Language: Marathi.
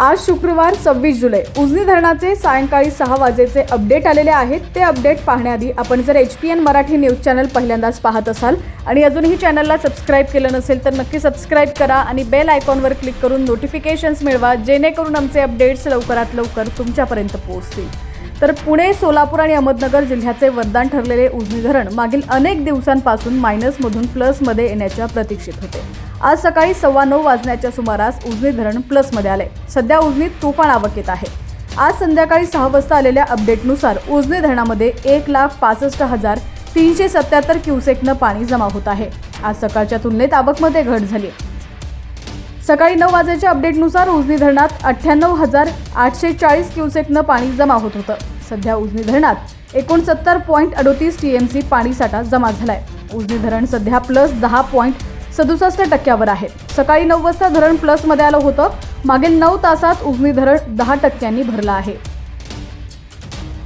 आज शुक्रवार सव्वीस जुलै. उजनी धरणाचे सायंकाळी सहा वाजेचे अपडेट आलेले आहेत. ते अपडेट पाहण्याआधी आपण जर H P N Marathi news channel पहिल्यांदाच पाहत असाल आणि अजूनही चॅनलला सबस्क्राईब केलं नसेल तर नक्की सबस्क्राईब करा आणि बेल आयकॉनवर क्लिक करून नोटिफिकेशन्स मिळवा जेणेकरून आमचे अपडेट्स लवकरात लवकर तुमच्यापर्यंत पोहोचतील. तर पुणे सोलापूर आणि अहमदनगर जिल्ह्याचे वरदान ठरलेले उजनी धरण मागील अनेक दिवसांपासून मायनसमधून प्लसमध्ये येण्याच्या प्रतीक्षेत होते. आज सकाळी सव्वा नऊ वाजण्याच्या सुमारास उजनी धरण प्लसमध्ये आले. सध्या उजनीत तुफान आवक येत आहे. आज संध्याकाळी सहा वाजता आलेल्या अपडेटनुसार उजनी धरणामध्ये एक लाख पासष्ट हजार तीनशे सत्याहत्तर क्युसेकनं पाणी जमा होत आहे. आज सकाळच्या तुलनेत आवकमध्ये घट झाली सकाळी नऊ वाजेच्या अपडेटनुसार उजनी धरणात अठ्ठ्याण्णव हजार आठशे चाळीस क्युसेकनं पाणी जमा होत होतं. सध्या उजनी धरणात एकोणसत्तर पॉईंट अडोतीस टी एम सी पाणीसाठा जमा झालाय. उजनी धरण सध्या प्लस दहा पॉईंट सदुसष्ट टक्क्यावर आहे. सकाळी नऊ वाजता धरण प्लसमध्ये आलं होतं. मागील नऊ तासात उजनी धरण दहा टक्क्यांनी भरलं आहे.